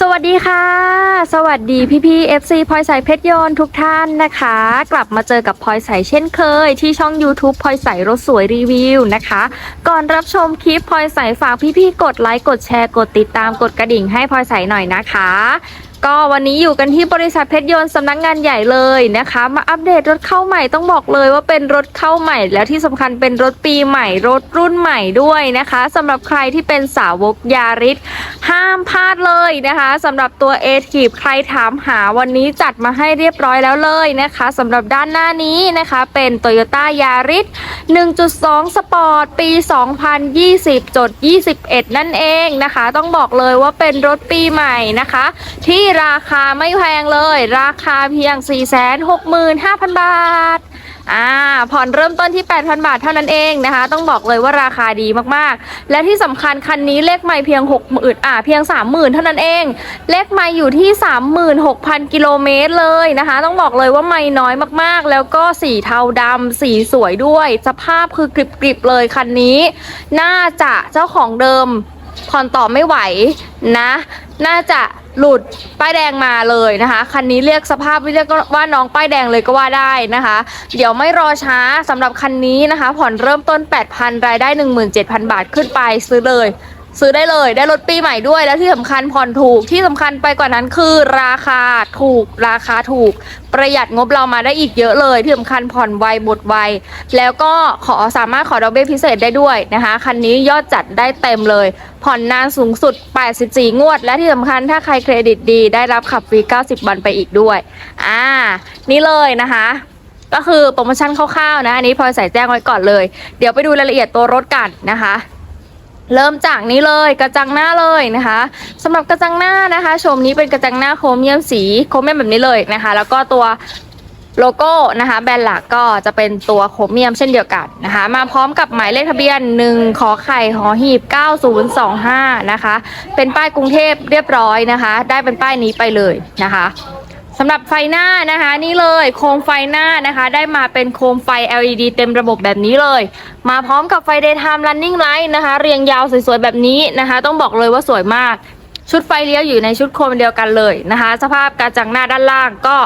สวัสดีค่ะ สวัสดีพี่พี่ FC พลอยใสเพชรยนทุกท่านนะคะ กลับมาเจอกับพลอยใสเช่นเคย ที่ช่อง YouTube พลอยใสรถสวยรีวิวนะคะ ก่อนรับชมคลิปพลอยใสฝากพี่พี่กดไลค์กดแชร์กดติดตามกดกระดิ่งให้พลอยใสหน่อยนะคะ ก็วันนี้อยู่กันที่บริษัทเพชรยนต์สำนักงานใหญ่เลยนะคะ มาอัปเดตรถเข้าใหม่ต้องบอกเลยว่าเป็นรถเข้าใหม่ แล้วที่สำคัญเป็นรถปีใหม่รถรุ่นใหม่ด้วยนะคะสำหรับใครที่เป็นสาวกยาริสห้ามพลาดเลยนะคะสำหรับตัวเอทีใครถามหาวันนี้จัดมาให้เรียบร้อยแล้วเลยนะคะสำหรับด้านหน้านี้นะคะ เป็น Toyota Yaris 1.2 Sport ปี 2020จด21 นั่นเองนะคะ ต้องบอกเลยว่าเป็นรถปีใหม่นะคะ ที่ราคาไม่แพงเลย ราคาเพียง 465,000 บาท อ่า ผ่อนเริ่มต้นที่ 8,000 บาทเท่านั้นเองนะคะ ต้องบอกเลยว่าราคาดีมากๆ และที่สำคัญคันนี้เลขไม่เพียง 60,000อ่า เพียง 30,000 เท่านั้นเอง เลขไม่อยู่ที่ 36,000 กิโลเมตรเลยนะคะ ต้องบอกเลยว่าไม่น้อยมากๆ แล้วก็สีเทาดำสีสวยด้วย สภาพคือกริบๆเลยคันนี้ น่าจะเจ้าของเดิมผ่อนต่อไม่ไหวนะ น่าจะ หลุดป้ายแดงมาเลยนะคะ คันนี้เรียกสภาพเรียกว่าน้องป้ายแดงเลยก็ว่าได้นะคะ เดี๋ยวไม่รอช้าสำหรับคันนี้นะคะ ผ่อนเริ่มต้น 8,000 รายได้ 17,000 บาทขึ้นไปซื้อเลย ซื้อได้เลยได้รถปีใหม่ด้วยแล้วที่สำคัญผ่อนถูกที่สำคัญไปกว่านั้นคือราคาถูกราคาถูก ประหยัดงบเรามาได้อีกเยอะเลยที่สำคัญผ่อนไวหมดไว แล้วก็ขอสามารถขอดอกเบี้ยพิเศษได้ด้วยนะคะคันนี้ยอดจัดได้เต็มเลย ผ่อนนานสูงสุด 84 งวด และที่สำคัญถ้าใครเครดิตดี ได้รับขับฟรี 90 วันไปอีกด้วยอ่านี่เลยนะคะก็คือโปรโมชั่นคร่าวๆนะอันนี้พลอยใส่แจ้งไว้ก่อนเลย เดี๋ยวไปดูรายละเอียดตัวรถกันนะคะ เริ่มจากนี้เลยกระจังหน้าเลยนะคะสำหรับกระจังหน้านะคะ ชมนี้เป็นกระจังหน้าโครเมียมสีโครเมียมแบบนี้เลยนะคะ แล้วก็ตัวโลโก้นะคะ แบรนด์หลักก็จะเป็นตัวโครเมียมเช่นเดียวกันนะคะ มาพร้อมกับหมายเลขทะเบียน 1 ขอไข่หอหีบ 9025 นะคะ เป็นป้ายกรุงเทพเรียบร้อยนะคะ ได้เป็นป้ายนี้ไปเลยนะคะ สำหรับไฟหน้านะคะ นี่เลยโคมไฟหน้านะคะ ได้มาเป็นโคมไฟ LED เต็มระบบแบบนี้เลย มาพร้อมกับไฟ daytime running light นะคะ เรียงยาวสวยๆแบบนี้นะคะ ต้องบอกเลยว่าสวยมาก ชุดไฟเลี้ยวอยู่ในชุดโคมเดียวกันเลยนะคะ สภาพกระจังหน้าด้านล่างก็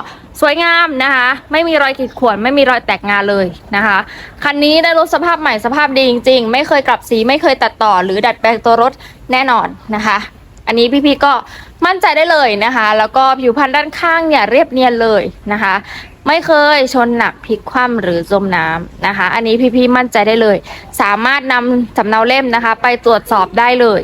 สวยงามนะคะ ไม่มีรอยขีดข่วนไม่มีรอยแตกงานเลยนะคะ คันนี้ได้รถสภาพใหม่สภาพดีจริง ๆ ไม่เคยกลับสีไม่เคยตัดต่อ หรือดัดแปลงตัวรถแน่นอนนะคะ อันนี้พี่ๆก็มั่นใจได้เลยนะคะ แล้วก็ผิวพรรณด้านข้างเนี่ยเรียบเนียนเลยนะคะ ไม่เคยชนหนักพลิกคว่ำหรือจมน้ำนะคะ อันนี้พี่ๆมั่นใจได้เลย สามารถนำสำเนาเล่มนะคะ ไปตรวจสอบได้เลย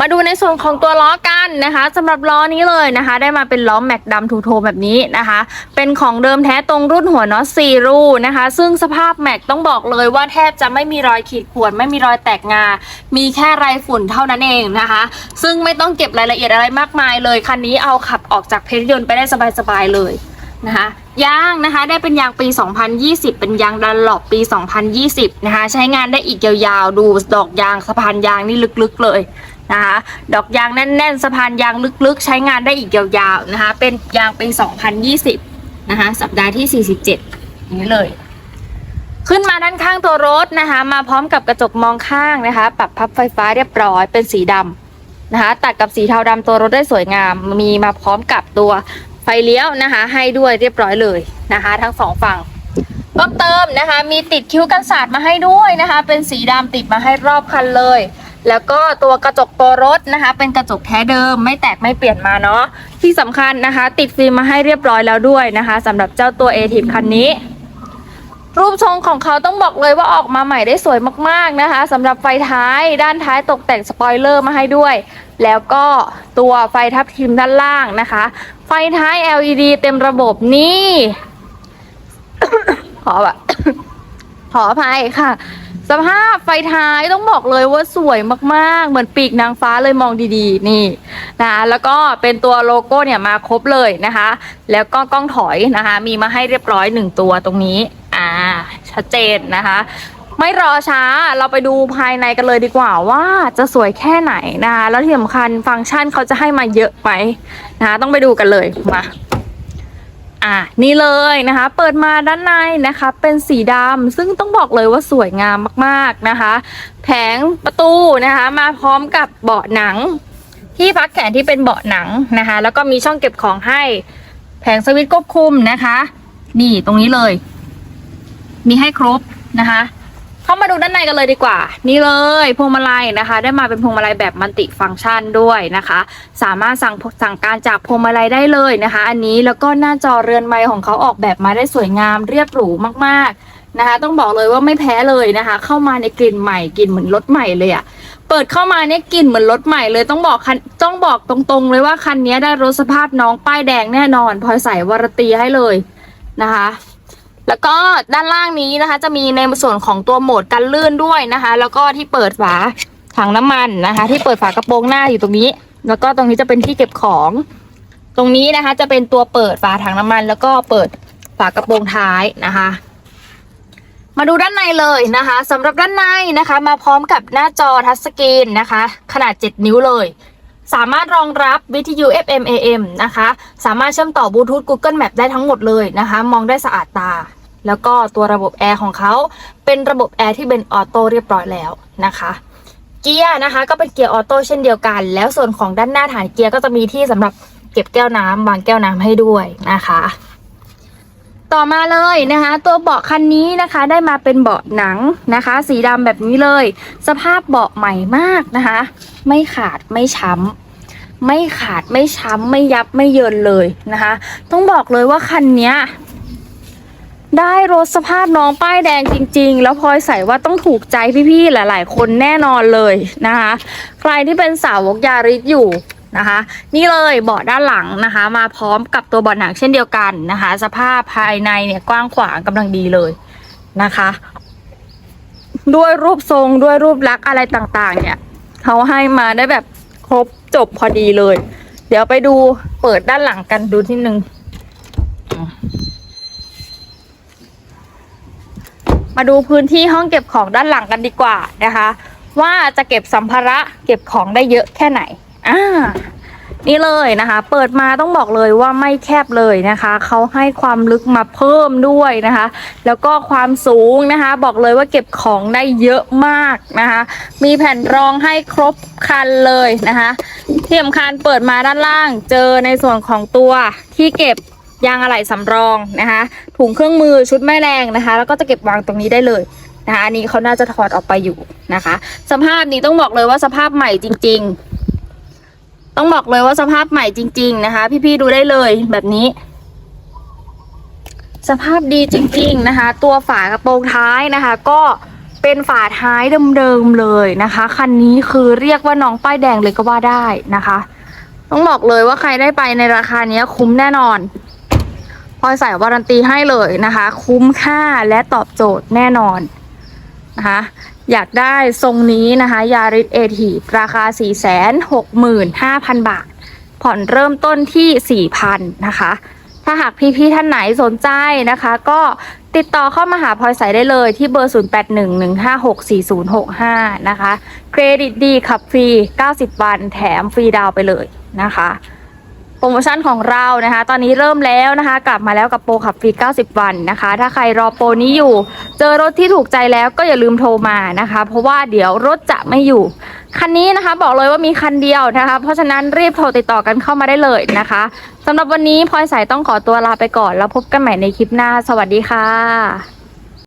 มาดูในส่วนของตัวล้อกันนะคะสำหรับล้อนี้เลยนะคะ ได้มาเป็นล้อแม็กดำทูโทแบบนี้นะคะ เป็นของเดิมแท้ตรงรุ่นหัวน็อตซีรูนะคะ ซึ่งสภาพแม็กต้องบอกเลยว่าแทบจะไม่มีรอยขีดข่วนไม่มีรอยแตกงา มีแค่ไรฝุ่นเท่านั้นเองนะคะ ซึ่งไม่ต้องเก็บรายละเอียดอะไรมากมายเลยคันนี้เอาขับออกจากเพชรยนต์ไปได้สบายๆเลยนะคะยางนะคะได้เป็นยางปี 2020 เป็นยางดันหลบปี 2020 นะคะ ใช้งานได้อีกยาวๆ ดูดอกยางสะพานยางนี่ลึกๆเลย นะคะดอกยางแน่นๆสะพานยางลึกๆ ใช้งานได้อีกยาวๆนะคะเป็นยางปี 2020นะคะสัปดาห์ที่ 47นี้เลย ขึ้นมาด้านข้างตัวรถนะคะมาพร้อมกับกระจกมองข้างนะคะ ปรับพับไฟฟ้าเรียบร้อยเป็นสีดำนะคะตัดกับสีเทาดำตัวรถได้สวยงาม มีมาพร้อมกับตัวไฟเลี้ยวนะคะ ให้ด้วยเรียบร้อยเลยนะคะ ทั้งสองฝั่งเพิ่มเติมนะคะ มีติดคิ้วกันศาสตร์มาให้ด้วยนะคะ เป็นสีดำติดมาให้รอบคันเลย แล้วก็ตัวกระจกตัวรถนะคะ เป็นกระจกแท้เดิมไม่แตกไม่เปลี่ยนมาเนาะที่สำคัญนะคะ ติดฟิล์มมาให้เรียบร้อยแล้วด้วยนะคะสำหรับเจ้าตัว a t i v คันนี้ รูปทรงของเขาต้องบอกเลยว่าออกมาใหม่ได้สวยมากๆนะคะสำหรับไฟท้ายด้านท้ายตกแต่งสปอยเลอร์มาให้ด้วย แล้วก็ตัวไฟทับทิมด้านล่างนะคะ ไฟท้าย LED เต็มระบบนี่ขอแบบขออภัยค่ะ สภาพไฟท้ายต้องบอกเลยว่าสวยมากๆ เหมือนปีกนางฟ้าเลยมองดีๆ นี่นะแล้วก็เป็นตัวโลโก้เนี่ยมาครบเลยนะคะ แล้วก็กล้องถอยนะคะ มีมาให้เรียบร้อยหนึ่งตัวตรงนี้อ่าชัดเจนนะคะ ไม่รอช้าเราไปดูภายในกันเลยดีกว่าว่าจะสวยแค่ไหนนะคะแล้วที่สำคัญฟังก์ชันเขาจะให้มาเยอะไหมนะคะต้องไปดูกันเลยมา อะนี่เลยนะคะ เปิดมาด้านในนะคะ เป็นสีดำซึ่งต้องบอกเลยว่าสวยงามมากๆนะคะ แผงประตูนะคะ มาพร้อมกับเบาะหนัง ที่พักแขนที่เป็นเบาะหนังนะคะ แล้วก็มีช่องเก็บของให้ แผงสวิตช์ควบคุมนะคะ นี่ตรงนี้เลย มีให้ครบนะคะ เข้ามาดูด้านในกันเลยดีกว่า นี่เลยพวงมาลัยนะคะ ได้มาเป็นพวงมาลัยแบบมัลติฟังก์ชันด้วยนะคะ สามารถสั่งสั่งการจากพวงมาลัยได้เลยนะคะ อันนี้แล้วก็หน้าจอเรือนไม้ของเขาออกแบบมาได้สวยงามเรียบหรูมากๆนะคะ ต้องบอกเลยว่าไม่แพ้เลยนะคะ เข้ามาในกลิ่นใหม่กลิ่นเหมือนรถใหม่เลยอะเปิดเข้ามาเนี่ยกลิ่นเหมือนรถใหม่เลยต้องบอกคันต้องบอกตรงๆ เลยว่าคันนี้ได้รถสภาพน้องป้ายแดงแน่นอนพลอยใส่วารตีให้เลยนะคะ แล้วก็ด้านล่างนี้นะคะ จะมีในส่วนของตัวโหมดกันลื่นด้วยนะคะ แล้วก็ที่เปิดฝาถังน้ำมันนะคะ ที่เปิดฝากระโปรงหน้าอยู่ตรงนี้ แล้วก็ตรงนี้จะเป็นที่เก็บของ ตรงนี้นะคะ จะเป็นตัวเปิดฝาถังน้ำมัน แล้วก็เปิดฝากระโปรงท้ายนะคะ มาดูด้านในเลยนะคะสำหรับด้านในนะคะ มาพร้อมกับหน้าจอทัชสกรีนนะคะ ขนาด 7 นิ้วเลยสามารถรองรับวิทยุ FM AM นะคะ สามารถเชื่อมต่อบลูทูธ Google Map ได้ทั้งหมดเลยนะคะ มองได้สะอาดตา แล้วก็ตัวระบบแอร์ของเขาเป็นระบบแอร์ที่เป็นออโต้เรียบร้อยแล้วนะคะเกียร์นะคะก็เป็นเกียร์ออโต้เช่นเดียวกัน แล้วส่วนของด้านหน้าฐานเกียร์ก็จะมีที่สำหรับเก็บแก้วน้ำวางแก้วน้ำให้ด้วยนะคะ ต่อมาเลยนะคะ ตัวเบาะคันนี้นะคะ ได้มาเป็นเบาะหนังนะคะ สีดำแบบนี้เลย สภาพเบาะใหม่มากนะคะ ไม่ขาดไม่ช้ำไม่ขาดไม่ช้ำไม่ยับไม่เยินเลยนะคะ ต้องบอกเลยว่าคันนี้ ได้รถสภาพน้องป้ายแดงจริง ๆ แล้วพลอยใส่ว่าต้องถูกใจพี่ๆหลาย ๆ คนแน่นอนเลยนะคะ ใครที่เป็นสาวกยาริสอยู่นะคะ นี่เลยเบาะด้านหลังนะคะ มาพร้อมกับตัวเบาะหนังเช่นเดียวกันนะคะ สภาพภายในเนี่ยกว้างขวางกำลังดีเลยนะคะ ด้วยรูปทรงด้วยรูปลักษณ์อะไรต่างๆ เนี่ยเขาให้มาได้แบบครบจบพอดีเลย เดี๋ยวไปดูเปิดด้านหลังกันดูที่หนึ่ง มาดูพื้นที่ห้องเก็บของด้านหลังกันดีกว่านะคะ ว่าจะเก็บสัมภาระเก็บของได้เยอะแค่ไหนอ่านี่เลยนะคะ เปิดมาต้องบอกเลยว่าไม่แคบเลยนะคะ เขาให้ความลึกมาเพิ่มด้วยนะคะ แล้วก็ความสูงนะคะ บอกเลยว่าเก็บของได้เยอะมากนะคะ มีแผ่นรองให้ครบคันเลยนะคะที่สำคัญเปิดมาด้านล่างเจอในส่วนของตัวที่เก็บ ยางอะไหล่สำรองนะคะถุงเครื่องมือชุดแม่แรงนะคะ แล้วก็จะเก็บวางตรงนี้ได้เลยนะคะอันนี้เขาน่าจะถอดออกไปอยู่นะคะ สภาพนี้ต้องบอกเลยว่าสภาพใหม่จริง ๆ ต้องบอกเลยว่าสภาพใหม่จริง ๆนะคะ พี่ๆดูได้เลยแบบนี้ สภาพดีจริง ๆนะคะ ตัวฝากระโปรงท้ายนะคะ ก็เป็นฝาท้ายเดิมๆเลยนะคะ คันนี้คือเรียกว่าน้องป้ายแดงเลยก็ว่าได้นะคะ ต้องบอกเลยว่าใครได้ไปในราคานี้คุ้มแน่นอน พลอยใส่วารันตีให้เลยนะคะ คุ้มค่าและตอบโจทย์แน่นอนนะคะอยากได้ทรงนี้นะคะยาริสเอทีราคา 465,000 บาท ผ่อนเริ่มต้นที่ 4,000 นะคะ ถ้าหากพี่ๆท่านไหนสนใจนะคะ ก็ติดต่อเข้ามาหาพลอยใสได้เลยที่เบอร์ 0811564065 นะคะ เครดิตดีขับฟรี 90 วันแถมฟรีดาวไปเลยนะคะ โปรโมชั่นของเรานะคะ ตอนนี้เริ่มแล้วนะคะ กลับมาแล้วกับโปรขับฟรี 90 วันนะคะ ถ้าใครรอโปรนี้อยู่ เจอรถที่ถูกใจแล้วก็อย่าลืมโทรมานะคะ เพราะว่าเดี๋ยวรถจะไม่อยู่ คันนี้นะคะบอกเลยว่ามีคันเดียวนะคะ เพราะฉะนั้นรีบโทรติดต่อกันเข้ามาได้เลยนะคะสำหรับวันนี้พลอยสายต้องขอตัวลาไปก่อน แล้วพบกันใหม่ในคลิปหน้า สวัสดีค่ะ